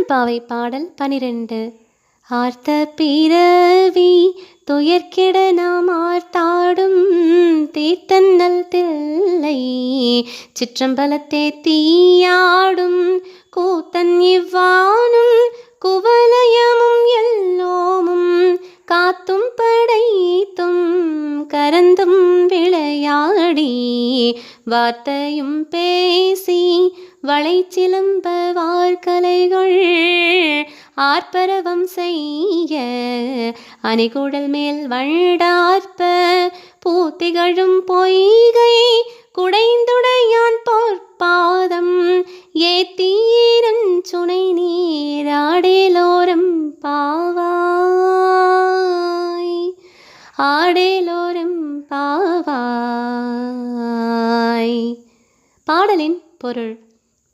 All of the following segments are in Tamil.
திருவெம்பாவை பாடல் பனிரெண்டு. ஆர்த்த பிறவி துயர்கிட நாம் ஆர்த்தாடும் தீர்த்தன்னல் தில்லை. சிற்றம்பலத்தே தீயாடும் கூத்தன் இவ்வானும் குவலயமும் எல்லோமும் காத்தும் படைத்தும் கரந்தும் விளையாடி வார்த்தையும் பேசி வளைச்சிலம்ப வார்கலைகள் ஆர்ப்பரவம் செய்ய அணிகுடல் மேல் வண்டார்ப்ப பூத்திகழும் பொய்கை குடைந்துடையான் பொற்பாதம் ஏத்தீரன் சுனை நீராடேலோரம் பாவாய் ஆடேலோரம் பாவாய். பாடலின் பொருள்.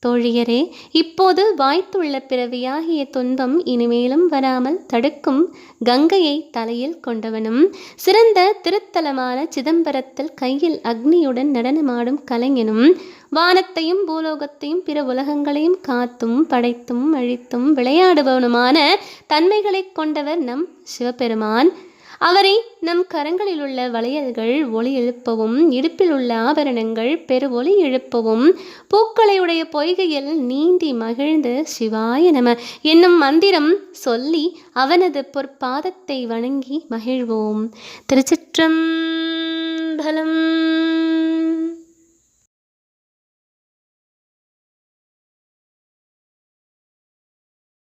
தோழியரே இப்போது வாய்த்துள்ள பிறவியாகிய துன்பம் இனிமேலும் வராமல் தடுக்கும் கங்கையை தலையில் கொண்டவனும் சிறந்த திருத்தலமான சிதம்பரத்தில் கையில் அக்னியுடன் நடனமாடும் கலைஞனும் வானத்தையும் பூலோகத்தையும் பிற உலகங்களையும் காத்தும் படைத்தும் அழித்தும் விளையாடுபவனுமான தன்மைகளைக் கொண்டவர் நம் சிவபெருமான். அவரை நம் கரங்களில் உள்ள வளையல்கள் ஒளி எழுப்பவும் இடுப்பில் உள்ள ஆபரணங்கள் பெரு ஒளி எழுப்பவும் பூக்களை உடைய பொய்கையில் நீந்தி மகிழ்ந்து சிவாய நம என்னும் மந்திரம் சொல்லி அவனது பொற்பாதத்தை வணங்கி மகிழ்வோம். திருச்சிற்றம்பலம்